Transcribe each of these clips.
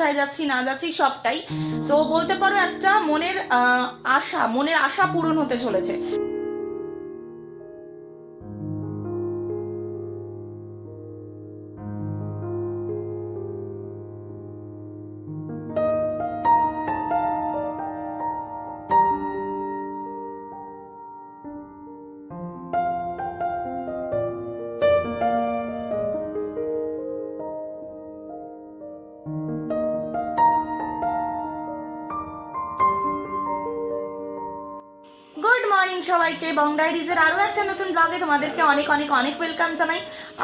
কোথায় যাচ্ছি, না যাচ্ছি, সবটাই। তো বলতে পারো একটা মনের আশা মনের আশা পূরণ হতে চলেছে। সবাইকে বং ডায়েরিজের আরও একটা নতুন ব্লগে তোমাদেরকে অনেক অনেক অনেক ওয়েলকাম জানাই।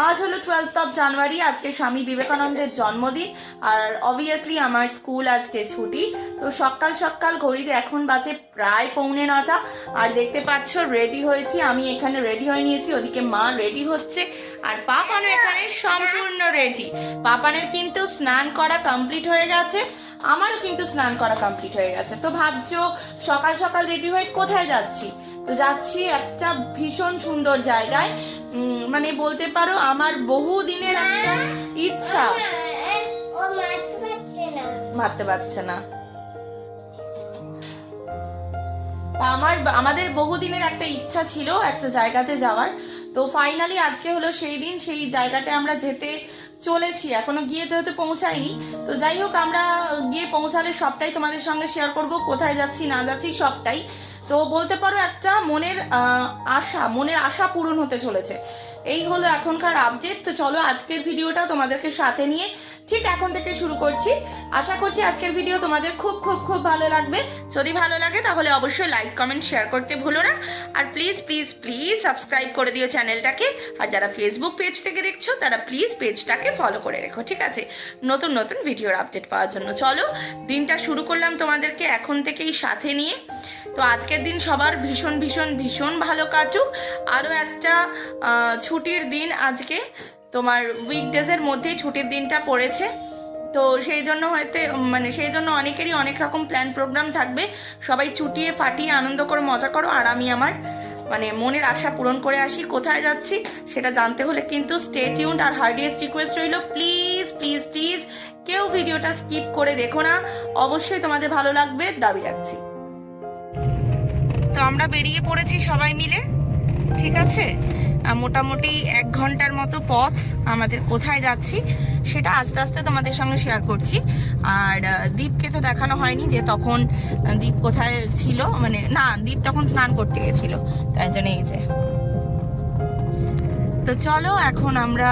আজ হলো টুয়েলথ অফ জানুয়ারি আজকে স্বামী বিবেকানন্দের জন্মদিন। আর অবভিয়াসলি আমার স্কুল আজকে ছুটি। তো সকাল সকাল ঘড়িতে এখন বাজে প্রায় পৌনে নটা আর দেখতে পাচ্ছ রেডি হয়েছি। আমি এখানে রেডি হয়ে নিয়েছি। ওদিকে মা রেডি হচ্ছে। আর পাপানো এখানে সম্পূর্ণ রেডি পাপানের কিন্তু স্নান করা কমপ্লিট হয়ে গেছে। আমারও কিন্তু স্নান করা কমপ্লিট হয়ে গেছে। তো ভাবছ সকাল সকাল রেডি হয়ে কোথায় যাচ্ছি? তো যাচ্ছি একটা ভীষণ সুন্দর জায়গায়। মানে বলতে পারো আমার বহু দিনের একটা ইচ্ছা। মারতে পারছে না। আমার আমাদের বহুদিনের একটা ইচ্ছা ছিল একটা জায়গাতে যাওয়ার। তো ফাইনালি আজকে হলো সেই দিন সেই জায়গাটা আমরা যেতে চলেছি, এখনও গিয়ে যেহেতু পৌঁছায়নি তো যাই হোক, আমরা গিয়ে পৌঁছালে সবটাই তোমাদের সঙ্গে শেয়ার করব, কোথায় যাচ্ছি, না যাচ্ছি সবটাই। তো বলতে পারো একটা মনের আশা মনের আশা পূরণ হতে চলেছে। এই হলো এখনকার আপডেট তো চলো আজকের ভিডিওটা তোমাদেরকে সাথে নিয়ে ঠিক এখন থেকে শুরু করছি। আশা করছি আজকের ভিডিও তোমাদের খুব খুব খুব ভালো লাগবে। যদি ভালো লাগে তাহলে অবশ্যই লাইক কমেন্ট শেয়ার করতে ভুলো না। আর প্লিজ প্লিজ প্লিজ সাবস্ক্রাইব করে দিও চ্যানেলটাকে আর যারা ফেসবুক পেজ থেকে দেখছ, তারা প্লিজ পেজটাকে ফলো করে রেখো, ঠিক আছে? নতুন নতুন ভিডিওর আপডেট পাওয়ার জন্য। চলো, দিনটা শুরু করলাম তোমাদেরকে এখন থেকেই সাথে নিয়ে। তো আজকের দিন সবার ভীষণ ভীষণ ভীষণ ভালো কাটুক। আরও একটা ছুটির দিন আজকে। তোমার উইকডেজের মধ্যেই ছুটির দিনটা পড়েছে। তো সেই জন্য হয়তো মানে সেই জন্য অনেকেরই অনেক রকম প্ল্যান প্রোগ্রাম থাকবে। সবাই চুটিয়ে ফাটিয়ে আনন্দ করে, মজা করো। আর আমি আমার মানে মনের আশা পূরণ করে আসি। কোথায় যাচ্ছি সেটা জানতে হলে কিন্তু স্টে টিউন্ড আর হার্ডিয়েস্ট রিকোয়েস্ট রইল প্লিজ প্লিজ প্লিজ কেউ ভিডিওটা স্কিপ করে দেখো না। অবশ্যই তোমাদের ভালো লাগবে, দাবি রাখছি। তো আমরা বেরিয়ে পড়েছি সবাই মিলে ঠিক আছে? মোটামুটি এক ঘণ্টার মতো পথ আমাদের কোথায় যাচ্ছি সেটা আস্তে আস্তে তোমাদের সঙ্গে শেয়ার করছি। আর দীপকে তো দেখানো হয়নি যে তখন দীপ কোথায় ছিল মানে না দীপ তখন স্নান করতে গেছিল তাই জন্য এই যে। তো চলো এখন আমরা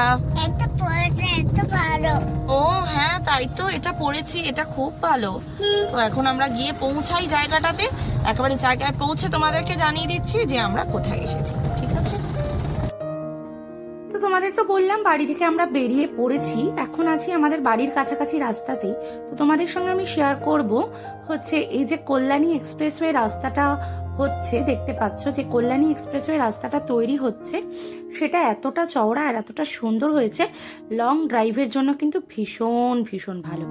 ও হ্যাঁ তাই তো এটা পড়েছি এটা খুব ভালো। তো এখন আমরা গিয়ে পৌঁছাই জায়গাটাতে। একেবারে জায়গায় পৌঁছে তোমাদেরকে জানিয়ে দিচ্ছি যে আমরা কোথায় এসেছি, ঠিক আছে? তো তোমাদের তো বললাম বাড়ি থেকে আমরা বেরিয়ে পড়েছি, এখন আছি আমাদের বাড়ির কাছাকাছি রাস্তাতেই। তো তোমাদের সঙ্গে আমি শেয়ার করব হচ্ছে এই যে কল্যাণী এক্সপ্রেসওয়ে রাস্তাটা হচ্ছে, দেখতে পাচ্ছ যে কল্যাণী এক্সপ্রেসওয়ে রাস্তাটা তৈরি হচ্ছে, সেটা এতটা চওড়া আর এতটা সুন্দর হয়েছে, লং ড্রাইভের জন্য কিন্তু ভীষণ ভীষণ ভালো।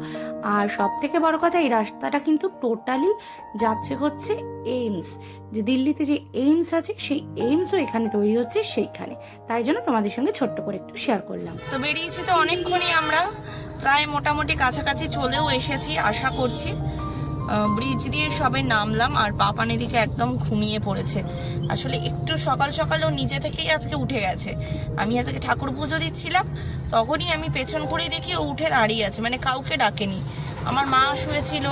আর সব থেকে বড় কথা, এই রাস্তাটা কিন্তু টোটালি যাচ্ছে হচ্ছে এইমস। যে দিল্লিতে যে এইমস আছে, সেই এইমসও এখানে তৈরি হচ্ছে সেইখানে। তাই জন্য তোমাদের সঙ্গে ছোট্ট করে একটু শেয়ার করলাম। তো বেরিয়েছি তো অনেকক্ষণই আমরা। প্রায় মোটামুটি কাছাকাছি চলেও এসেছি, আশা করছি। ব্রিজ দিয়ে সবে নামলাম আর পাপান এদিকে একদম ঘুমিয়ে পড়েছে। আসলে একটু সকাল সকালও নিজে থেকেই আজকে উঠে গেছে। আমি আজকে ঠাকুর পুজো দিচ্ছিলাম, তখনই আমি পেছন করে দেখি ও উঠে দাঁড়িয়ে আছে মানে কাউকে ডাকেনি। আমার মা শুয়েছিল,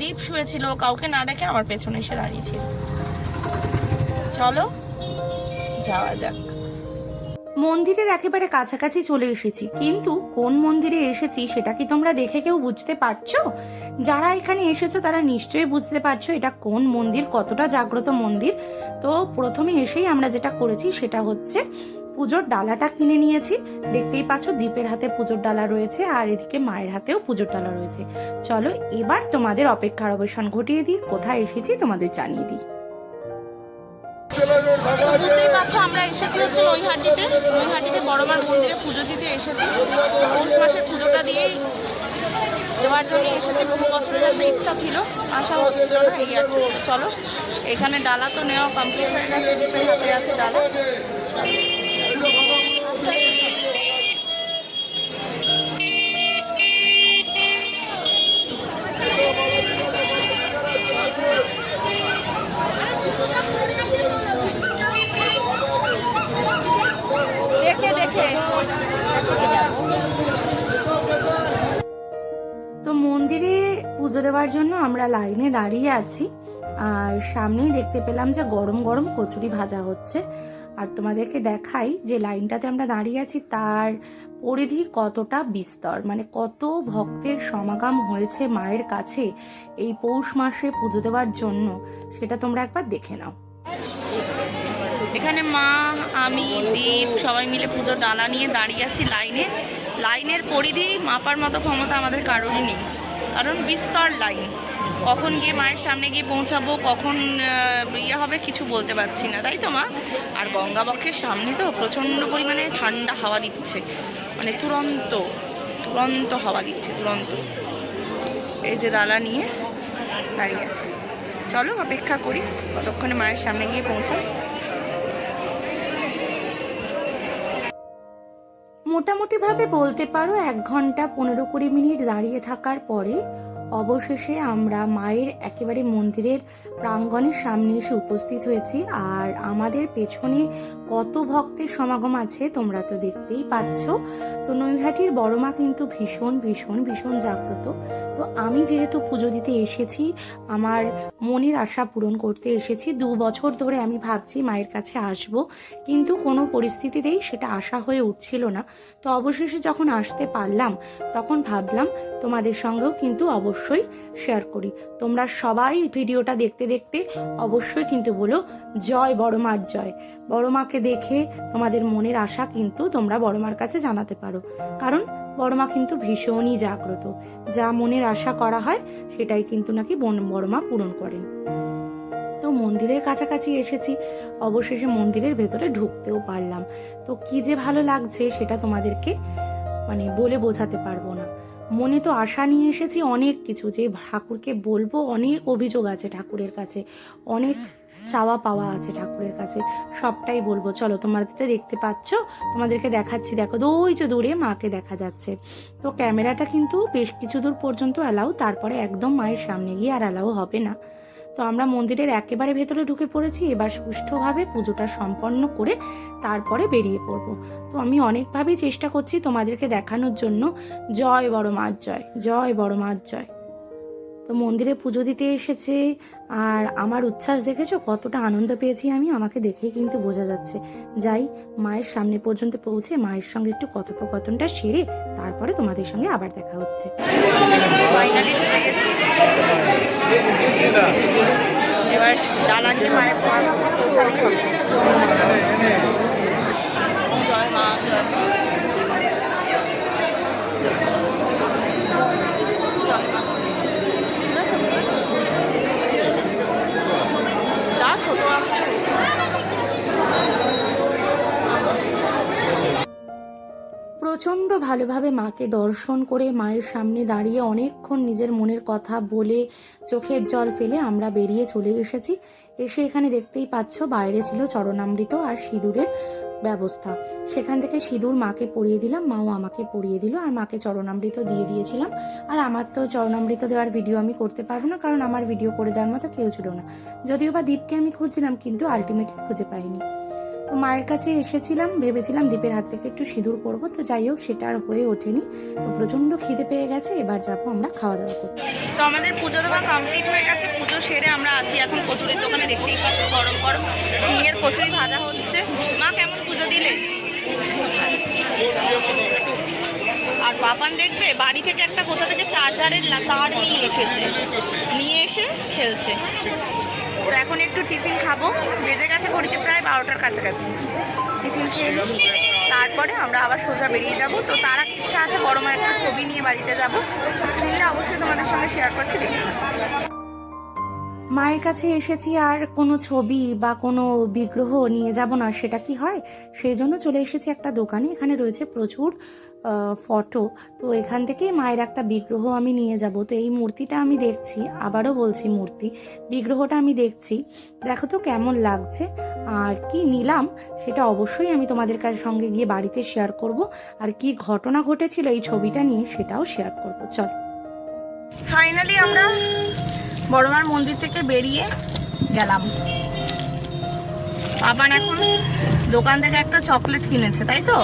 দীপ শুয়েছিল, কাউকে না ডেকে আমার পেছনে এসে দাঁড়িয়েছিল চলো, যাওয়া যাক। মন্দিরের একেবারে কাছাকাছি চলে এসেছি। কিন্তু কোন মন্দিরে এসেছি সেটা কি তোমরা দেখে কেউ বুঝতে পারছ? যারা এখানে এসেছ তারা নিশ্চয়ই বুঝতে পারছ এটা কোন মন্দির, কতটা জাগ্রত মন্দির। তো প্রথমে এসেই আমরা যেটা করেছি সেটা হচ্ছে পুজোর ডালাটা কিনে নিয়েছি। দেখতেই পাচ্ছ দীপের হাতে পুজোর ডালা রয়েছে আর এদিকে মায়ের হাতেও পুজোর ডালা রয়েছে। চলো এবার তোমাদের অপেক্ষার অবসান ঘটিয়ে দিই, কোথায় এসেছি তোমাদের জানিয়ে দিই। বুঝতেই পারছ, আমরা এসেছি হচ্ছে নৈহাটিতে। নৈহাটিতে বড়মার মন্দিরে পুজো দিতে এসেছি। পৌষ মাসের পুজোটা দিয়েই দেওয়ার জন্য এসেছি বহু বছরের একটা ইচ্ছা ছিল, আশা হচ্ছিল না, এই আর চলো, এখানে ডালা তো নেওয়া কমপ্লিট হয়ে গেছে হাতে আছে ডালা। তো মন্দিরে পুজো দেওয়ার জন্য আমরা লাইনে দাঁড়িয়ে আছি। আর সামনেই দেখতে পেলাম যে গরম গরম কচুরি ভাজা হচ্ছে। আর তোমাদেরকে দেখাই যে লাইনটাতে আমরা দাঁড়িয়ে আছি, তার পরিধি কতটা বিস্তর। মানে কত ভক্তের সমাগম হয়েছে মায়ের কাছে এই পৌষ মাসে পুজো দেওয়ার জন্য, সেটা তোমরা একবার দেখে নাও। এখানে মা, আমি, দীপ, সবাই মিলে পুজো ডালা নিয়ে দাঁড়িয়ে আছি লাইনে। লাইনের পরিধি মাপার মতো ক্ষমতা আমাদের কারোরই নেই। কারণ বিস্তর লাইন। কখন গিয়ে মায়ের সামনে গিয়ে পৌঁছাবো, কখন ইয়ে হবে কিছু বলতে পারছি না। তাই তো মা? আর গঙ্গাবক্ষের সামনে তো প্রচণ্ড পরিমাণে ঠান্ডা হাওয়া দিচ্ছে। মানে তুরন্ত তুরন্ত হাওয়া দিচ্ছে, তুরন্ত। এই যে দালা নিয়ে দাঁড়িয়ে আছে। চলো অপেক্ষা করি। কতক্ষণে মায়ের সামনে গিয়ে পৌঁছাই মোটামুটিভাবে বলতে পারো এক ঘণ্টা পনেরো কুড়ি মিনিট দাঁড়িয়ে থাকার পরে অবশেষে আমরা মায়ের একেবারে মন্দিরের প্রাঙ্গণের সামনে এসে উপস্থিত হয়েছি। আর আমাদের পেছনে কত ভক্তের সমাগম আছে তোমরা তো দেখতেই পাচ্ছ। তো নৈহাটির বড় মা কিন্তু ভীষণ ভীষণ ভীষণ জাগ্রত। তো আমি যেহেতু পুজো দিতে এসেছি, আমার মনের আশা পূরণ করতে এসেছি। দু বছর ধরে আমি ভাবছি মায়ের কাছে আসব, কিন্তু কোনো পরিস্থিতিতেই সেটা আশা হয়ে উঠছিল না। তো অবশেষে যখন আসতে পারলাম, তখন ভাবলাম তোমাদের সঙ্গেও কিন্তু অবশ্যই শেয়ার করি। তোমরা সবাই ভিডিওটা দেখতে দেখতে অবশ্যই কিন্তু বলো, জয় বড় মার জয়। বড় মাকে দেখে তোমাদের মনের আশা কিন্তু তোমরা বড় মার কাছে জানাতে পারো। কারণ বড় মা কিন্তু ভীষণই জাগ্রত। যা মনের আশা করা হয়, সেটাই কিন্তু নাকি বড় মা পূরণ করেন। তো মন্দিরের কাছাকাছি এসেছি, অবশেষে মন্দিরের ভেতরে ঢুকতেও পারলাম। তো কি যে ভালো লাগছে, সেটা তোমাদেরকে মানে বলে বোঝাতে পারব না। মনে তো আশা নিয়ে এসেছি অনেক কিছু, যে ঠাকুরকে বলব অনেক অভিযোগ আছে ঠাকুরের কাছে, অনেক চাওয়া পাওয়া আছে ঠাকুরের কাছে, সবটাই বলব। চলো তোমাদেরটা দেখতে পাচ্ছ, তোমাদেরকে দেখাচ্ছি। দেখো ওই যে দূরে মাকে দেখা যাচ্ছে। তো ক্যামেরাটা কিন্তু বেশ কিছু দূর পর্যন্ত অ্যালাউ তারপরে একদম মায়ের সামনে গিয়ে আর অ্যালাউ হবে না। তো আমরা মন্দিরের একেবারে ভেতরে ঢুকে পড়েছি। এবার সুষ্ঠুভাবে পুজোটা সম্পন্ন করে তারপরে বেরিয়ে পড়ব। তো আমি অনেকভাবেই চেষ্টা করছি তোমাদেরকে দেখানোর জন্য। জয় বড় মার জয় জয় বড় মার জয়। তো মন্দিরে পুজো দিতে এসেছে, আর আমার উচ্ছ্বাস দেখেছ? কতটা আনন্দ পেয়েছি আমি, আমাকে দেখেই কিন্তু বোঝা যাচ্ছে। যাই, মায়ের সামনে পর্যন্ত পৌঁছে মায়ের সঙ্গে একটু কথোপকথনটা সেরে তারপরে তোমাদের সঙ্গে আবার দেখা হচ্ছে। এবার নিয়ে মায়ের পৌঁছালেই হবে জয় মা জয় মা। বুঝেছ, বুঝেছ? যা ছোট আসছে প্রচণ্ড ভালোভাবে মাকে দর্শন করে মায়ের সামনে দাঁড়িয়ে অনেকক্ষণ নিজের মনের কথা বলে চোখের জল ফেলে আমরা বেরিয়ে চলে এসেছি। এসে এখানে দেখতেই পাচ্ছ, বাইরে ছিল চরণামৃত আর সিঁদুরের ব্যবস্থা। সেখান থেকে সিঁদুর মাকে পরিয়ে দিলাম, মাও আমাকে পরিয়ে দিল আর মাকে চরণামৃত দিয়ে দিয়েছিলাম। আর আমার তো চরণামৃত দেওয়ার ভিডিও আমি করতে পারব না, কারণ আমার ভিডিও করে দেওয়ার মতো কেউ ছিল না। যদিও বা দীপকে আমি খুঁজছিলাম, কিন্তু আলটিমেটলি খুঁজে পাইনি। তো মায়ের কাছে এসেছিলাম, ভেবেছিলাম দীপের হাত থেকে একটু সিঁদুর পরবো, তো যাই হোক সেটা আর হয়ে ওঠেনি। তো প্রচণ্ড খিদে পেয়ে গেছে, এবার যাব আমরা খাওয়া দাওয়া করতে। তো আমাদের পুজো দেওয়া কমপ্লিট হয়ে গেছে, পুজো সেরে আমরা আছি এখন কচুরির দোকানে, দেখতেই পাচ্ছ গরম গরম। ঘিয়ের কচুরি ভাজা হচ্ছে। মা, কেমন পুজো দিলে? আর বাপান দেখবে, বাড়ি থেকে একটা কোথা থেকে চার্জারের তার নিয়ে এসেছে। নিয়ে এসে খেলছে। তো এখন একটু টিফিন খাব। বেজে গেছে ঘড়িতে প্রায় বারোটার কাছাকাছি। টিফিন খেয়ে তারপরে আমরা আবার সোজা বেরিয়ে যাব। তো তার আগে ইচ্ছা আছে বড় মায়ের একটা ছবি নিয়ে বাড়িতে যাব। কিনলে অবশ্যই তোমাদের সঙ্গে শেয়ার করছি থাকো। মায়ের কাছে এসেছি আর কোনো ছবি বা কোনো বিগ্রহ নিয়ে যাব না, সেটা কি হয়? সেই জন্য চলে এসেছি একটা দোকানে, এখানে রয়েছে প্রচুর ফটো। তো এখান থেকে মায়ের একটা বিগ্রহ আমি নিয়ে যাব। তো এই মূর্তিটা আমি দেখছি, আবারও বলছি মূর্তি, বিগ্রহটা আমি দেখছি। দেখো তো কেমন লাগছে। আর কি নিলাম, সেটা অবশ্যই আমি তোমাদের কাছে সঙ্গে গিয়ে বাড়িতে শেয়ার করব। আর কি ঘটনা ঘটেছিল এই ছবিটা নিয়ে, সেটাও শেয়ার করব। চল। ফাইনালি আমরা বড়মার মন্দির থেকে বেরিয়ে গেলাম। আবার এখন দোকান থেকে একটা চকলেট কিনেছে তাই তো?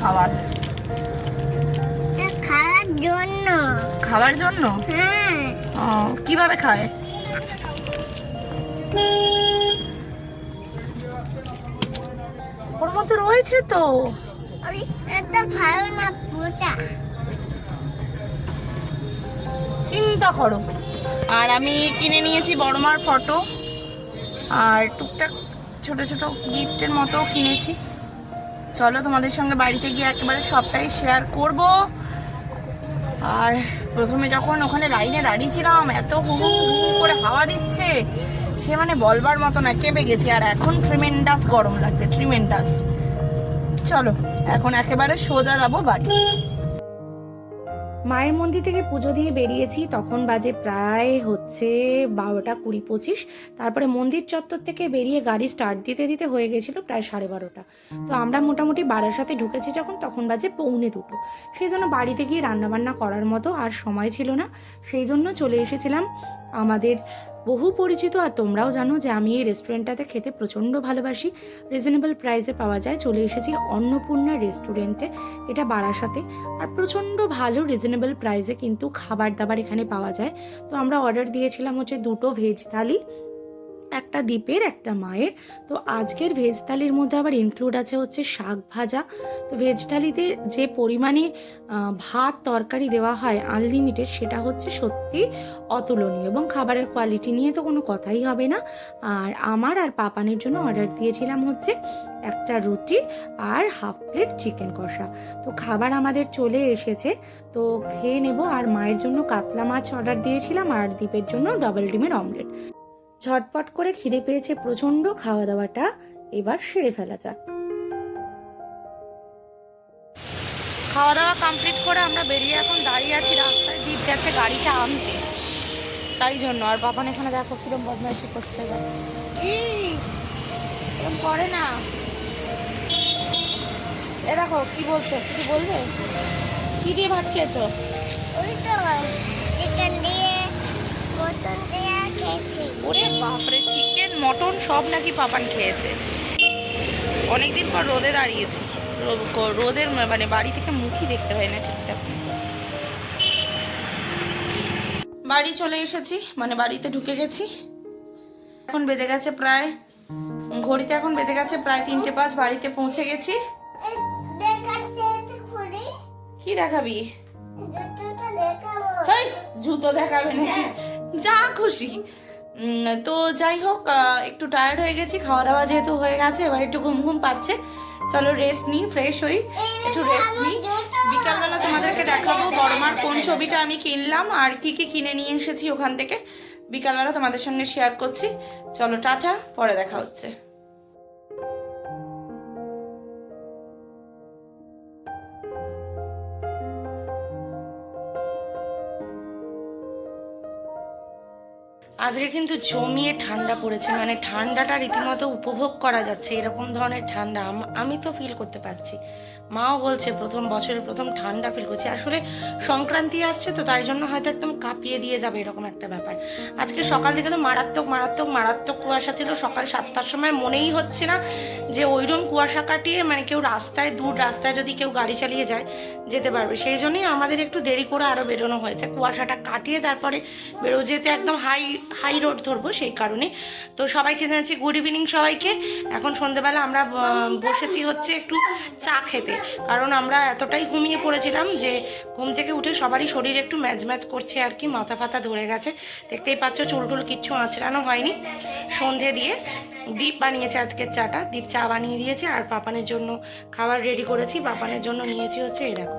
খাবার। জন্য। খাবার জন্য? হ্যাঁ। ও কীভাবে খায়? ওর মধ্যে রয়েছে তো। এটা ভালো না পোটা চিন্তা করো। আর আমি কিনে নিয়েছি বড়মার ফটো। আর টুকটাক ছোট ছোট গিফটের মতো কিনেছি। চলো তোমাদের সঙ্গে বাড়িতে গিয়ে একেবারে সবটাই শেয়ার করব। আর প্রথমে যখন ওখানে লাইনে দাঁড়িয়েছিলাম, এত হু হু হু হু করে হাওয়া দিচ্ছে, সে মানে বলবার মতো না, কেঁপে গেছি। আর এখন ট্রিমেন্ডাস গরম লাগছে ট্রিমেন্ডাস চলো, এখন একেবারে সোজা যাব বাড়ি। মায়ের মন্দির থেকে পুজো দিয়ে বেরিয়েছি, তখন বাজে প্রায় হচ্ছে বারোটা কুড়ি পঁচিশ। তারপরে মন্দির চত্বর থেকে বেরিয়ে গাড়ি স্টার্ট দিতে দিতে হয়ে গেছিল প্রায় সাড়ে বারোটা। তো আমরা মোটামুটি বাড়ার সাথে ঢুকেছি যখন, তখন বাজে পৌনে দুটো। সেই জন্য বাড়িতে গিয়ে রান্নাবান্না করার মতো আর সময় ছিল না। সেই জন্য চলে এসেছিলাম আমাদের বহু পরিচিত আর তোমরাও জানো যে আমি এই রেস্টুরেন্টটাতে খেতে প্রচণ্ড ভালোবাসি। রিজনেবল প্রাইসে পাওয়া যায়। চলে এসেছি অন্নপূর্ণা রেস্টুরেন্টে এটা বারাসাতে। আর প্রচণ্ড ভালো রিজনেবল প্রাইসে কিন্তু খাবার দাবার এখানে পাওয়া যায়। তো আমরা অর্ডার দিয়েছিলাম হচ্ছে দুটো ভেজ থালি। একটা দ্বীপের, একটা মায়ের। তো আজকের ভেজ থালির মধ্যে আবার ইনক্লুড আছে হচ্ছে শাক ভাজা। তো ভেজ থালিতে যে পরিমাণে ভাত তরকারি দেওয়া হয় আনলিমিটেড সেটা হচ্ছে সত্যি অতুলনীয় এবং খাবারের কোয়ালিটি নিয়ে তো কোনো কথাই হবে না। আর আমার আর পাপানের জন্য অর্ডার দিয়েছিলাম হচ্ছে একটা রুটি আর হাফ প্লেট চিকেন কষা। তো খাবার আমাদের চলে এসেছে। তো খেয়ে নেব আর মায়ের জন্য কাতলা মাছ অর্ডার দিয়েছিলাম আর দ্বীপের জন্য ডাবল ডিমের অমলেট ঝটপট করে খিদে পেয়েছে প্রচণ্ড খাওয়া দাওয়াটা এবার সেরে ফেলা যাক। খাওয়া দাওয়া কমপ্লিট করে আমরা বেরিয়ে এখন দাঁড়িয়ে আছি রাস্তায়। দ্বীপ গেছে গাড়িটা আনতে। তাই জন্য আর বাবান এখানে দেখো কিরম বদমাইশি করছে এবার। ইস এরকম করে না। এ দেখো কি বলছে? কিছু বলবে? কি দিয়ে ভাত খেয়েছো? ওই তো চিকেন দিয়ে মটন দিয়ে ওরে বাপরে চিকেন মটন সব নাকি পাপান খেয়েছে। অনেকদিন পর রোদে দাঁড়িয়েছি। রোদের মানে বাড়ি থেকে মুখই দেখতে হয় না ঠিকঠাক। বাড়ি চলে এসেছি মানে বাড়িতে ঢুকে গেছি। এখন বেজে গেছে প্রায় ঘড়িতে এখন বেজে গেছে প্রায় তিনটে পাঁচ বাড়িতে পৌঁছে গেছি। কি দেখাবি? জুতো দেখাবে নাকি? যা খুশি। তো যাই হোক একটু টায়ার্ড হয়ে গেছি খাওয়া দাওয়া যেহেতু হয়ে গেছে, এবার একটু ঘুম ঘুম পাচ্ছে। চলো রেস্ট নিই ফ্রেশ হই, একটু রেস্ট নিই। বিকালবেলা তোমাদেরকে দেখাবো বড়মার কোন ছবিটা আমি কিনলাম আর কি কি কিনে নিয়ে এসেছি ওখান থেকে। বিকালবেলা তোমাদের সঙ্গে শেয়ার করছি। চলো, টাটা, পরে দেখা হচ্ছে। আজকে কিন্তু জমিয়ে ঠান্ডা পড়েছে মানে ঠান্ডাটা রীতিমতো উপভোগ করা যাচ্ছে, এরকম ধরনের ঠান্ডা আম- তো ফিল করতে পারছি। মাও বলছে প্রথম বছরের প্রথম ঠান্ডা ফিল করছি, আসলে সংক্রান্তি আসছে তো তাই জন্য হয়তো একদম কাঁপিয়ে দিয়ে যাবে এরকম একটা ব্যাপার। আজকে সকাল থেকে তো মারাত্মক মারাত্মক মারাত্মক কুয়াশা ছিল, সকাল সাতটার সময় মনেই হচ্ছে না যে ওইরকম কুয়াশা কাটিয়ে মানে কেউ রাস্তায়, দূর রাস্তায় যদি কেউ গাড়ি চালিয়ে যায়, যেতে পারবে। সেই জন্যই আমাদের একটু দেরি করে আরও বেরোনো হয়েছে। কুয়াশাটা কাটিয়ে তারপরে বেরো, যেতে একদম হাই হাই রোড ধরবো সেই কারণে। তো সবাইকে জানাচ্ছি গুড ইভিনিং সবাইকে। এখন সন্ধেবেলা আমরা বসেছি হচ্ছে একটু চা খেতে। কারণ আমরা এতটাই ঘুমিয়ে পড়েছিলাম যে ঘুম থেকে উঠে সবারই শরীর একটু ম্যাচ ম্যাচ করছে আর কি। মাথা ফাতা ধরে গেছে। দেখতেই পাচ্ছ, চুল টুল কিচ্ছু আঁচড়ানো হয়নি। সন্ধে দিয়ে দীপ বানিয়েছে আজকের চাটা। দীপ চা বানিয়ে দিয়েছে আর পাপানের জন্য খাবার রেডি করেছি। পাপানের জন্য নিয়েছি হচ্ছে দেখো,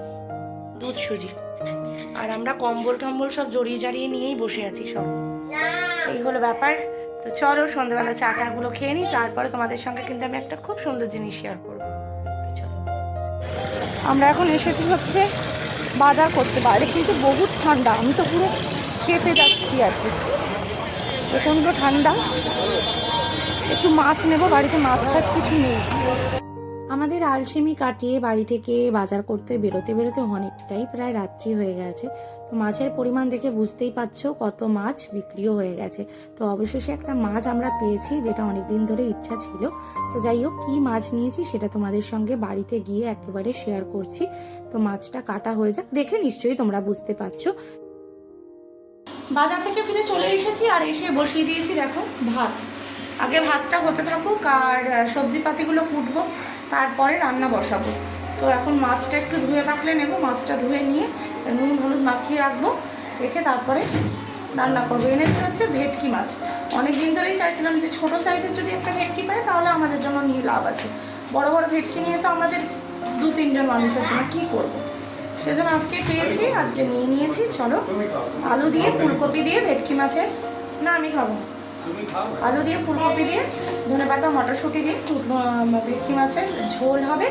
দুধ সুজি। আর আমরা কম্বল টম্বল সব জড়িয়ে জারিয়ে নিয়েই বসে আছি সব। এই হলো ব্যাপার। তো চলো সন্ধ্যাবেলা চাটাগুলো খেয়ে নিই, তারপরে তোমাদের সঙ্গে কিন্তু আমি একটা খুব সুন্দর জিনিস শেয়ার করব। চলো। আমরা এখন এসেছি হচ্ছে বাজার করতে। বাইরে কিন্তু বহুত ঠান্ডা। আমি তো পুরো কেঁপে যাচ্ছি আর কি। প্রচণ্ড ঠান্ডা। একটু মাছ নেব, বাড়িতে মাছ টাছ কিছু নেই। আমাদের আলসেমি কাটিয়ে বাড়ি থেকে বাজার করতে বেরোতে বেরোতে অনেকটাই প্রায় রাত্রি হয়ে গেছে। তো মাছের পরিমাণ দেখে বুঝতেই পারছ কত মাছ বিক্রিও হয়ে গেছে। তো অবশেষে একটা মাছ আমরা পেয়েছি, যেটা অনেক দিন ধরে ইচ্ছা ছিল। তো যাই হোক, কী মাছ নিয়েছি সেটা তোমাদের সঙ্গে বাড়িতে গিয়ে একেবারে শেয়ার করছি। তো মাছটা কাটা হয়ে যাক, দেখে নিশ্চয়ই তোমরা বুঝতে পারছ। বাজার থেকে ফিরে চলে এসেছি আর এসে বসিয়ে দিয়েছি, দেখো, ভাত। আগে ভাতটা হতে থাকুক আর সবজি পাতিগুলো কুটবো, তারপরে রান্না বসাবো। তো এখন মাছটা একটু ধুয়ে পাকলে নেব, মাছটা ধুয়ে নিয়ে নুন, হলুদ মাখিয়ে রাখব, রেখে তারপরে রান্না করব। এনেছে হচ্ছে ভেটকি মাছ। অনেক দিন ধরেই চাইছিলাম যে ছোটো সাইজের যদি একটা ভেটকি পাই, তাহলে আমাদের জন্য নিয়ে লাভ আছে। বড় বড় ভেটকি নিয়ে তো আমাদের দু, তিনজন মানুষের জন্য কী করব? সেজন্য আজকে পেয়েছি, আজকে নিয়ে নিয়েছি। চলো, আলু দিয়ে, ফুলকপি দিয়ে ভেটকি মাছের, না আমি খাব। আলু দিয়ে, ফুলকপি দিয়ে, ধনে পাতা, মটরশুঁটি দিয়ে ভেটকি মাছের ঝোল হবে,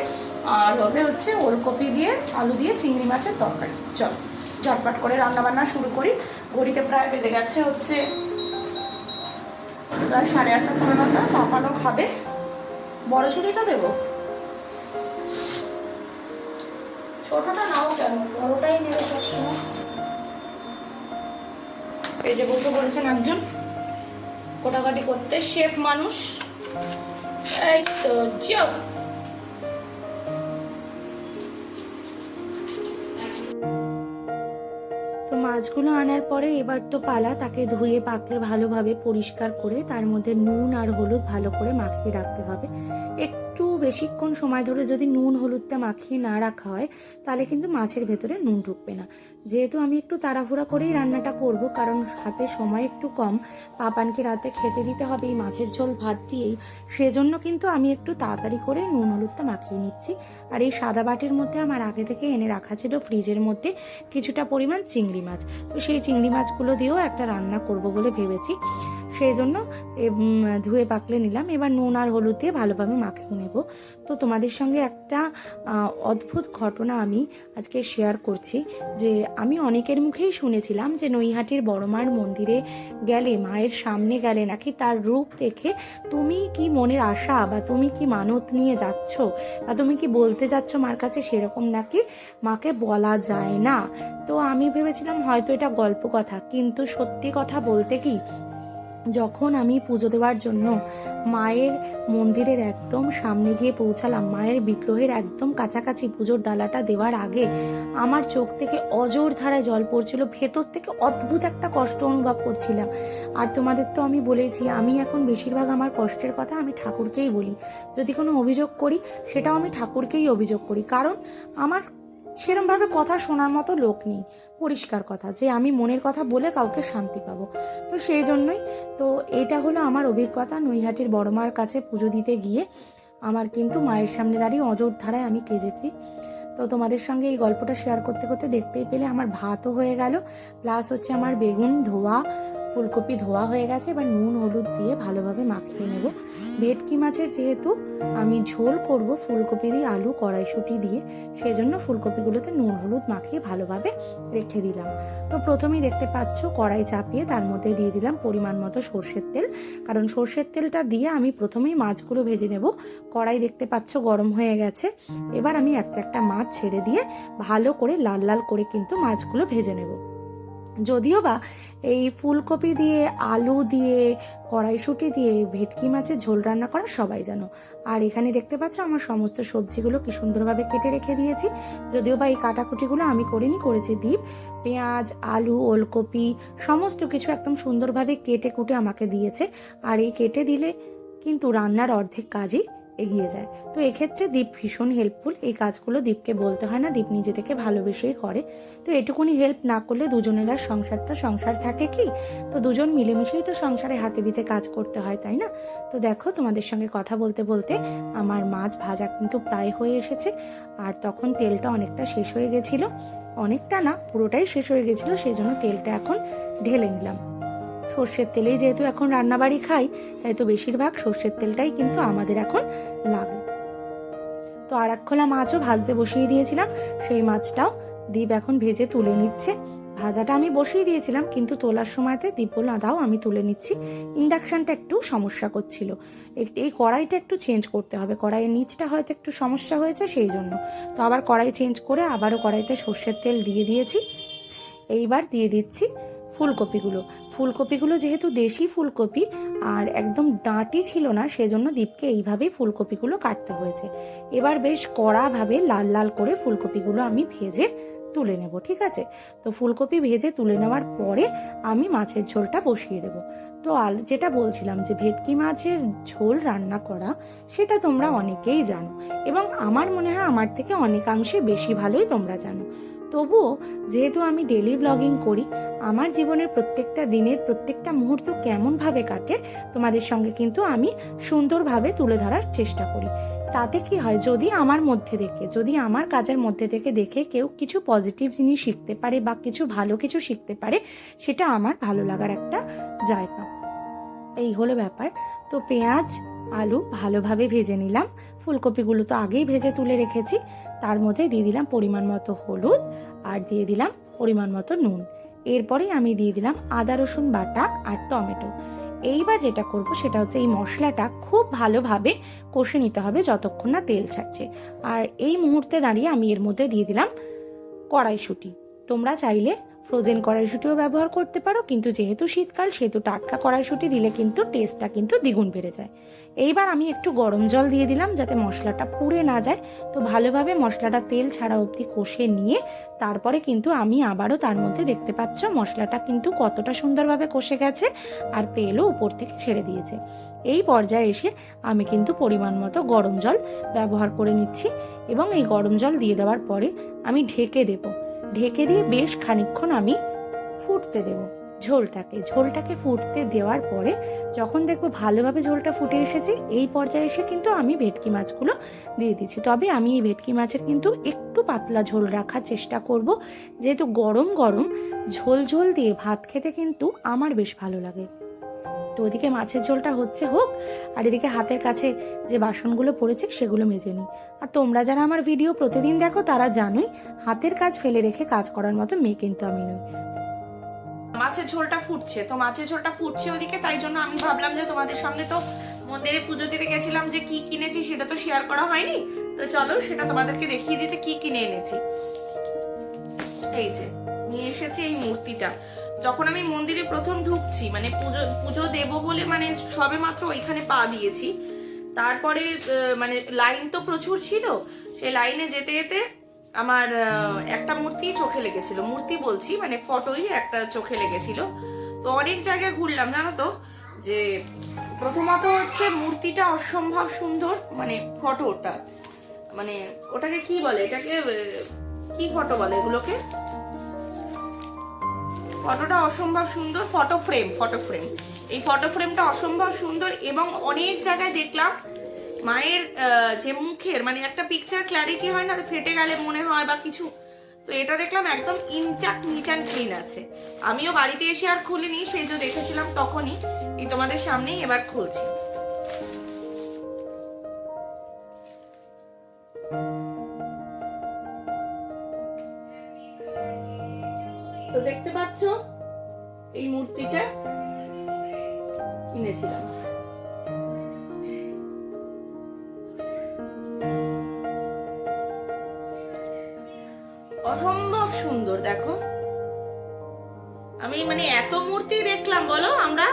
আর হবে হচ্ছে ওলকপি দিয়ে, আলু দিয়ে, চিংড়ি মাছের তরকারি। চলো, ঝটপট করে রান্না বান্না শুরু করি। ঘড়িতে প্রায় বেজে গেছে হচ্ছে প্রায় সাড়ে আটটা, পনেরো নটা, পাপানো খাবে। বড় ছুটিটা দেবো? ছোটটা নাও কেন? বড়টাই নেবে এই যে বসে বলেছেন একজন। কোটাকাটি করতে শেফ মানুষ। এই তো, যাও। তো মাছগুলো আনার পরে এবার তো পালা, তাকে ধুয়ে পাকলে ভালোভাবে পরিষ্কার করে তার মধ্যে নুন আর হলুদ ভালো করে মাখিয়ে রাখতে হবে। একটু বেশিক্ষণ সময় ধরে যদি নুন, হলুদটা মাখিয়ে না রাখা হয়, তাহলে কিন্তু মাছের ভেতরে নুন ঢুকবে না। যেহেতু আমি একটু তাড়াহুড়া করেই রান্নাটা করব, কারণ হাতে সময় একটু কম, পাপানকে রাতে খেতে দিতে হবে, এই মাছের ঝোল ভাত দিয়েই, সেজন্য কিন্তু আমি একটু তাড়াতাড়ি করে নুন, হলুদটা মাখিয়ে নিচ্ছি। আর এই সাদা বাটির মধ্যে আমার আগে থেকে এনে রাখা ছিল ফ্রিজের মধ্যে কিছুটা পরিমাণ চিংড়ি মাছ। তো সেই চিংড়ি মাছগুলো দিয়েও একটা রান্না করব বলে ভেবেছি। সেই জন্য ধুয়ে পাকলে নিলাম। এবার নুন আর হলুদ দিয়ে ভালোভাবে মাখিয়ে নেব। তো তোমাদের সঙ্গে একটা অদ্ভুত ঘটনা আমি আজকে শেয়ার করছি। যে আমি অনেকের মুখেই শুনেছিলাম যে নৈহাটির বড় মায়ের মন্দিরে গেলে, মায়ের সামনে গেলে নাকি তার রূপ দেখে তুমি কি মনের আশা বা তুমি কি মানত নিয়ে যাচ্ছ বা তুমি কি বলতে যাচ্ছ মার কাছে সেরকম নাকি মাকে বলা যায় না? তো আমি ভেবেছিলাম হয়তো এটা গল্প কথা, কিন্তু সত্যি কথা বলতে কি যখন আমি পুজো দেওয়ার জন্য মায়ের মন্দিরের একদম সামনে গিয়ে পৌঁছালাম, মায়ের বিগ্রহের একদম কাছাকাছি পুজোর ডালাটা দেওয়ার আগে আমার চোখ থেকে অজোর ধারায় জল পড়ছিল, ভেতর থেকে অদ্ভুত একটা কষ্ট অনুভব করছিলাম। আর তোমাদের তো আমি বলেছি আমি এখন বেশিরভাগ আমার কষ্টের কথা আমি ঠাকুরকেই বলি। যদি কোনো অভিযোগ করি, সেটাও আমি ঠাকুরকেই অভিযোগ করি। কারণ আমার সেরমভাবে কথা শোনার মতো লোক নেই। পরিষ্কার কথা, যে আমি মনের কথা বলে কাউকে শান্তি পাবো। তো সেই জন্যই, তো এটা হলো আমার অভিজ্ঞতা। নৈহাটির বড় মার কাছে পুজো দিতে গিয়ে আমার কিন্তু মায়ের সামনে দাঁড়িয়ে অজোর ধারায় আমি কেঁদেছি। তো তোমাদের সঙ্গে এই গল্পটা শেয়ার করতে করতে দেখতেই পেলে আমার ভাতও হয়ে গেল প্লাস হচ্ছে আমার বেগুন ধোয়া ফুলকপি ধোয়া হয়ে গেছে, এবার নুন, হলুদ দিয়ে ভালোভাবে মাখিয়ে নেব। ভেটকি মাছের যেহেতু আমি ঝোল করব ফুলকপি দিয়ে আলু কড়াইশুঁটি দিয়ে, সেজন্য ফুলকপিগুলোতে নুন, হলুদ মাখিয়ে ভালোভাবে রেখে দিলাম। তো প্রথমেই দেখতে পাচ্ছ কড়াই চাপিয়ে তার মধ্যে দিয়ে দিলাম পরিমাণ মতো সর্ষের তেল। কারণ সর্ষের তেলটা দিয়ে আমি প্রথমেই মাছগুলো ভেজে নেব। কড়াই দেখতে পাচ্ছ গরম হয়ে গেছে। এবার আমি একটা একটা মাছ ছেড়ে দিয়ে ভালো করে লাল লাল করে কিন্তু মাছগুলো ভেজে নেব। যদিও বা এই ফুলকপি দিয়ে, আলু দিয়ে, কড়াইশুঁটি দিয়ে, ভেটকি মাছের ঝোল রান্না করা সবাই জানো। আর এখানে দেখতে পাচ্ছ আমার সমস্ত সবজিগুলো কি সুন্দরভাবে কেটে রেখে দিয়েছি। যদিও বা এই কাটাকুটিগুলো আমি করিনি, করেছি দীপ পেঁয়াজ, আলু, ওলকপি, সমস্ত কিছু একদম সুন্দরভাবে কেটে কুটে আমাকে দিয়েছে। আর এই কেটে দিলে কিন্তু রান্নার অর্ধেক কাজই এগিয়ে যায়। তো এক্ষেত্রে দীপ ভীষণ হেল্পফুল এই কাজগুলো দীপকে বলতে হয় না, দীপ নিজে থেকে ভালোবেসেই করে। তো এটুকুনি হেল্প না করলে দুজনের আর সংসারটা, সংসার থাকে কি? তো দুজন মিলেমিশেই তো সংসারে হাতে বিতে কাজ করতে হয়, তাই না? তো দেখো তোমাদের সঙ্গে কথা বলতে বলতে আমার মাছ ভাজা কিন্তু প্রায় হয়ে এসেছে। আর তখন তেলটা অনেকটা শেষ হয়ে গেছিল। অনেকটা না, পুরোটাই শেষ হয়ে গেছিল সেই জন্য তেলটা এখন ঢেলে নিলাম। সর্ষের তেলেই যেহেতু এখন রান্নাবাড়ি খাই তাই তো বেশিরভাগ সর্ষের তেলটাই কিন্তু আমাদের এখন লাগে। তো আর এক খোলা মাছও ভাজতে বসিয়ে দিয়েছিলাম সেই মাছটাও দীপ এখন ভেজে তুলে নিচ্ছে। ভাজাটা আমি বসিয়ে দিয়েছিলাম কিন্তু তোলার সময়তে দীপ বলল, দাও আমি তুলে নিচ্ছি। ইন্ডাকশানটা একটু সমস্যা করছিল। এই কড়াইটা একটু চেঞ্জ করতে হবে কড়াইয়ের নিচটা হয়তো একটু সমস্যা হয়েছে সেই জন্য। তো আবার কড়াই চেঞ্জ করে আবারও কড়াইতে সর্ষের তেল দিয়ে দিয়েছি। এইবার দিয়ে দিচ্ছি ফুলকপিগুলো। ফুলকপিগুলো যেহেতু দেশি ফুলকপি আর একদম ডাঁটি ছিল না, সেজন্য দীপকে এইভাবেই ফুলকপিগুলো কাটতে হয়েছে। এবার বেশ কড়াভাবে লাল লাল করে ফুলকপিগুলো আমি ভেজে তুলে নেব, ঠিক আছে? তো ফুলকপি ভেজে তুলে নেওয়ার পরে আমি মাছের ঝোলটা বসিয়ে দেব। তো আল, যেটা বলছিলাম যে ভেটকি মাছের ঝোল রান্না করা, সেটা তোমরা অনেকেই জানো এবং আমার মনে হয় আমার থেকে অনেকাংশে বেশি ভালোই তোমরা জানো। তবুও যেহেতু আমি ডেলি ব্লগিং করি, আমার জীবনের প্রত্যেকটা দিনের প্রত্যেকটা মুহূর্ত কেমনভাবে কাটে তোমাদের সঙ্গে কিন্তু আমি সুন্দরভাবে তুলে ধরার চেষ্টা করি। তাতে কি হয়, যদি আমার মধ্যে দেখে যদি আমার কাজের মধ্যে থেকে দেখে কেউ কিছু পজিটিভ জিনিস শিখতে পারে বা কিছু ভালো কিছু শিখতে পারে, সেটা আমার ভালো লাগার একটা জায়গা। এই হলো ব্যাপার। তো পেঁয়াজ, আলু ভালোভাবে ভেজে নিলাম। ফুলকপিগুলো তো আগেই ভেজে তুলে রেখেছি। তার মধ্যে দিয়ে দিলাম পরিমাণ মতো হলুদ আর দিয়ে দিলাম পরিমাণ মতো নুন। এরপরে আমি দিয়ে দিলাম আদা, রসুন বাটা আর টমেটো। এইবার যেটা করব সেটা হচ্ছে এই মশলাটা খুব ভালোভাবে কষে নিতে হবে যতক্ষণ না তেল ছাড়ছে। আর এই মুহূর্তে দাঁড়িয়ে আমি এর মধ্যে দিয়ে দিলাম কড়াইশুঁটি। তোমরা চাইলে ফ্রোজেন কড়াইশুঁটিও ব্যবহার করতে পারো, কিন্তু যেহেতু শীতকাল, সেহেতু টাটকা কড়াইশুঁটি দিলে কিন্তু টেস্টটা কিন্তু দ্বিগুণ বেড়ে যায়। এইবার আমি একটু গরম জল দিয়ে দিলাম যাতে মশলাটা পুড়ে না যায়। তো ভালোভাবে মশলাটা তেল ছাড়া অবধি কষে নিয়ে, তারপরে কিন্তু আমি আবারও তার মধ্যে দেখতে পাচ্ছ মশলাটা কিন্তু কতটা সুন্দরভাবে কষে গেছে আর তেলও উপর থেকে ছেড়ে দিয়েছে। এই পর্যায়ে এসে আমি কিন্তু পরিমাণ মতো গরম জল ব্যবহার করে নিচ্ছি এবং এই গরম জল দিয়ে দেওয়ার পরে আমি ঢেকে দেব। ঢেকে দিয়ে বেশ খানিকক্ষণ আমি ফুটতে দেব ঝোলটাকে। ঝোলটাকে ফুটতে দেওয়ার পরে যখন দেখব ভালোভাবে ঝোলটা ফুটে এসেছে, এই পর্যায়ে এসে কিন্তু আমি ভেটকি মাছগুলো দিয়ে দিচ্ছি। তবে আমি এই ভেটকি মাছের কিন্তু একটু পাতলা ঝোল রাখার চেষ্টা করব। যেহেতু গরম গরম, ঝোল ঝোল দিয়ে ভাত খেতে কিন্তু আমার বেশ ভালো লাগে। তো ওদিকে মাছের ঝোলটা হচ্ছে হোক, আর এদিকে হাতের কাছে যে বাসনগুলো পড়েছে সেগুলো মেজে নিই। আর তোমরা যারা আমার ভিডিও প্রতিদিন দেখো তারা জানোই, হাতের কাজ ফেলে রেখে কাজ করার মতো মেয়ে কিন্তু আমি নই। মাছের ঝোলটা ফুটছে, তো মাছের ঝোলটা ফুটছে ওদিকে, তাই জন্য আমি ভাবলাম যে তোমাদের সঙ্গে তো মন্দিরে পুজো দিতে গেছিলাম যে কি কিনেছি সেটা তো শেয়ার করা হয়নি। তো চলো সেটা তোমাদেরকে দেখিয়ে দিয়েছে কি কিনে এনেছি। এই যে, নিয়ে এসেছি এই মূর্তিটা। যখন আমি মন্দিরে প্রথম ঢুকছি মানে পুজো পুজো দেব বলে মানে সবে মাত্র ওইখানে পা দিয়েছি। তারপরে মানে লাইন তো প্রচুর ছিল, সেই লাইনে যেতে যেতে আমার একটা মূর্তি চোখে লেগেছিল। মূর্তি বলছি মানে ফটোই একটা চোখে লেগেছিল। তো অনেক জায়গায় ঘুরলাম, জানো তো, যে প্রথমত হচ্ছে মূর্তিটা অসম্ভব সুন্দর মানে ফটোটা মানে ওটাকে কি বলে? এটাকে কি ফটো বলে এগুলোকে? ফটোটা অসম্ভব সুন্দর, ফটো ফ্রেম ফটো ফ্রেম। এই ফটো ফ্রেমটা অসম্ভব সুন্দর এবং অনেক জায়গায় দেখলাম মায়ের যে মুখের মানে একটা পিকচার ক্ল্যারিটি হয় না ফেটে গেলে মনে হয় বা কিছু। তো এটা দেখলাম একদম ইনচাক নিট অ্যান্ড ক্লিন আছে। আমিও বাড়িতে এসে আর খুলিনি, সেই যে দেখেছিলাম তখনই। এই তোমাদের সামনেই এবার খুলছি। তো দেখতে পাচ্ছ, এই মূর্তিটা কিনেছিলাম। অসম্ভব সুন্দর, দেখো। আমি মানে এত মূর্তি দেখলাম, বলো আমরা?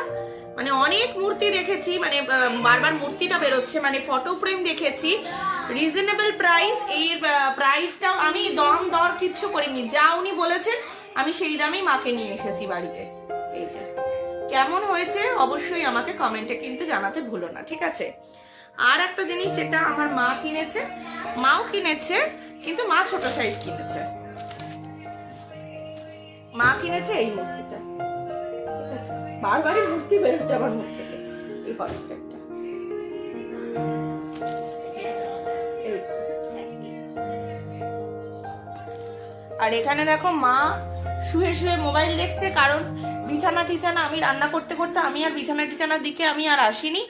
মানে অনেক মূর্তি দেখেছি মানে বারবার মূর্তিটা বেরোচ্ছে মানে ফটো ফ্রেম দেখেছি। রিজনেবল প্রাইস এর প্রাইসটাও আমি দম দর কিচ্ছু করিনি। যা উনি বলেছেন আমি সেই দামেই মাকে নিয়ে এসেছি বাড়িতে। এই যে, কেমন হয়েছে অবশ্যই আমাকে কমেন্টে কিন্তু জানাতে ভুলো না, ঠিক আছে? আর একটা জিনিস যেটা আমার মা কিনেছে, মাও কিনেছে, কিন্তু মা ছোট সাইজ কিনেছে। মা কিনেছে এই মূর্তিটা বারবারই মূর্তি বেরোচ্ছে আমার মুখ থেকে, এই ফটো ফ্রেমটা এই তো। আর এখানে দেখো মা শুয়ে শুয়ে মোবাইল দেখছে, কারণ বিছানা টিছানা আমি রান্না করতে করতে আমি আর বিছানা টিছানার দিকে আমি আর আসিনি।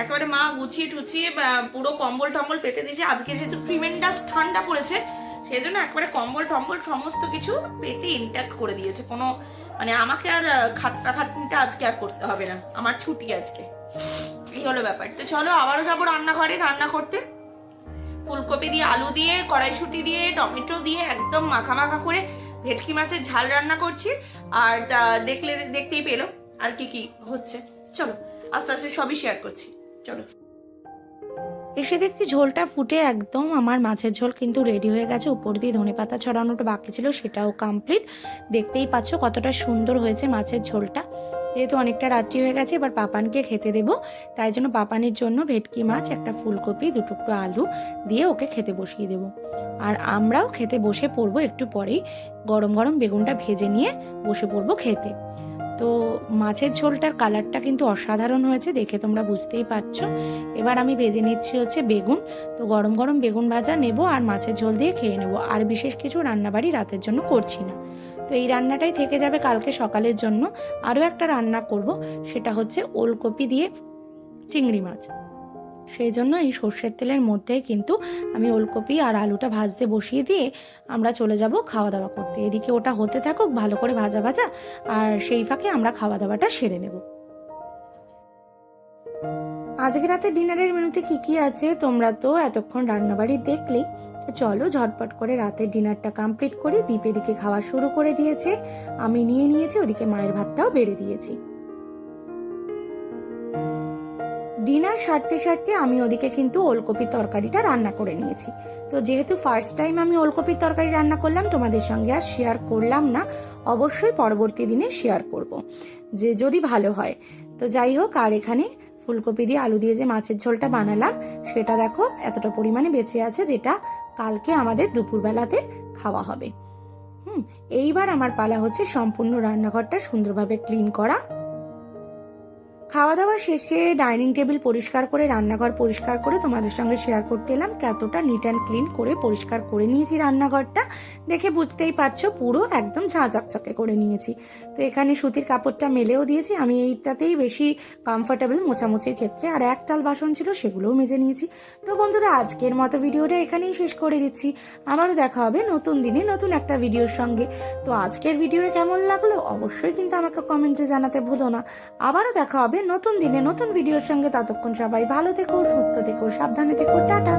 একেবারে মা গুছিয়ে টুচিয়ে পুরো কম্বল টম্বল পেতে দিয়েছে। আজকে যেহেতু ট্রিমেন্ডাস ঠান্ডা পড়েছে, সেই জন্য একবারে কম্বল টম্বল সমস্ত কিছু পেতে ইনট্যাক্ট করে দিয়েছে। কোনো মানে আমাকে আর খাট্টা খাটনিটা আজকে আর করতে হবে না। আমার ছুটি আজকে। এই হলো ব্যাপার। তো চলো, আবারও যাব রান্নাঘরে, রান্না করতে। ফুলকপি দিয়ে আলু দিয়ে, কড়াইশুটি দিয়ে, টমেটো দিয়ে, একদম মাখা মাখা করে ভেটকি মাছের ঝাল রান্না করছি, আর তা দেখলে দেখতেই পেল আর কি কি হচ্ছে। চলো, আস্তে আস্তে সবই শেয়ার করছি। চলো। এসে দেখছি ঝোলটা ফুটে একদম, আমার মাছের ঝোল কিন্তু রেডি হয়ে গেছে। উপর দিয়ে ধনে পাতা ছড়ানোটা বাকি ছিল, সেটাও কমপ্লিট দেখতেই পাচ্ছ কতটা সুন্দর হয়েছে মাছের ঝোলটা। যেহেতু অনেকটা রাত্রি হয়ে গেছে, এবার পাপানকে খেতে দেব। তাই জন্য পাপানের জন্য ভেটকি মাছ, একটা ফুলকপি, দু টুকরো আলু দিয়ে ওকে খেতে বসিয়ে দেব। আর আমরাও খেতে বসে পড়ব একটু পরেই। গরম গরম বেগুনটা ভেজে নিয়ে বসে পড়ব খেতে। তো মাছের ঝোলটার কালারটা কিন্তু অসাধারণ হয়েছে, দেখে তোমরা বুঝতেই পারছ। এবার আমি ভেজে নিচ্ছি হচ্ছে বেগুন। তো গরম গরম বেগুন ভাজা নেব আর মাছের ঝোল দিয়ে খেয়ে নেব। আর বিশেষ কিছু রান্নাবাড়ি রাতের জন্য করছি না। তো এই রান্নাটাই থেকে যাবে কালকে সকালের জন্য। আরও একটা রান্না করব, সেটা হচ্ছে ওলকপি দিয়ে চিংড়ি মাছ। সেই জন্য এই সর্ষের তেলের মধ্যেই কিন্তু আমি ওলকপি আর আলুটা ভাজতে বসিয়ে দিয়ে আমরা চলে যাব খাওয়া দাওয়া করতে। এদিকে ওটা হতে থাকুক, ভালো করে ভাজা ভাজা, আর সেই ফাঁকে আমরা খাওয়া দাওয়াটা সেরে নেব। আজকে রাতে ডিনারের মেনুতে কি কি আছে তোমরা তো এতক্ষণ রান্নাবাড়ি দেখলে। চলো ঝটপট করে রাতের ডিনারটা কমপ্লিট করে। দ্বীপ এদিকে খাওয়া শুরু করে দিয়েছে। আমি নিয়ে নিয়েছি, ওদিকে মায়ের ভাতটাও বেড়ে দিয়েছি। ডিনার সারতে সারতে আমি ওদিকে কিন্তু ওলকপির তরকারিটা রান্না করে নিয়েছি। তো যেহেতু ফার্স্ট টাইম আমি ওলকপির তরকারি রান্না করলাম, তোমাদের সঙ্গে আর শেয়ার করলাম না। অবশ্যই পরবর্তী দিনে শেয়ার করব, যে যদি ভালো হয়। তো যাই হোক, আর এখানে ফুলকপি দিয়ে আলু দিয়ে যে মাছের ঝোলটা বানালাম, সেটা দেখো এতটা পরিমাণে বেঁচে আছে যেটা কালকে আমাদের দুপুরবেলাতে খাওয়া হবে। হুম, এইবার আমার পালা হচ্ছে সম্পূর্ণ রান্নাঘরটা সুন্দরভাবে ক্লিন করা। খাওয়া দাওয়া শেষে ডাইনিং টেবিল পরিষ্কার করে, রান্নাঘর পরিষ্কার করে তোমাদের সঙ্গে শেয়ার করতে এলাম। কতটা নিট অ্যান্ড ক্লিন করে পরিষ্কার করে নিয়েছি রান্নাঘরটা। দেখে বুঝতেই পারছ, পুরো একদম ঝাঁ চকচকে করে নিয়েছি। তো এখানে সুতির কাপড়টা মেলেও দিয়েছি। আমি এইটাতেই বেশি কমফোর্টেবল মোছামুছির ক্ষেত্রে। আর এক চাল বাসন ছিল, সেগুলোও মেজে নিয়েছি। তো বন্ধুরা, আজকের মতো ভিডিওটা এখানেই শেষ করে দিচ্ছি। আবারও দেখা হবে নতুন দিনে নতুন একটা ভিডিওর সঙ্গে। তো আজকের ভিডিওটা কেমন লাগল? অবশ্যই কিন্তু আমাকে কমেন্টে জানাতে ভুলো না। আবারও দেখা হবে নতুন দিনে নতুন ভিডিওর সঙ্গে ততক্ষণ সবাই ভালো থেকো সুস্থ থেকো সাবধানে থেকো টাটা।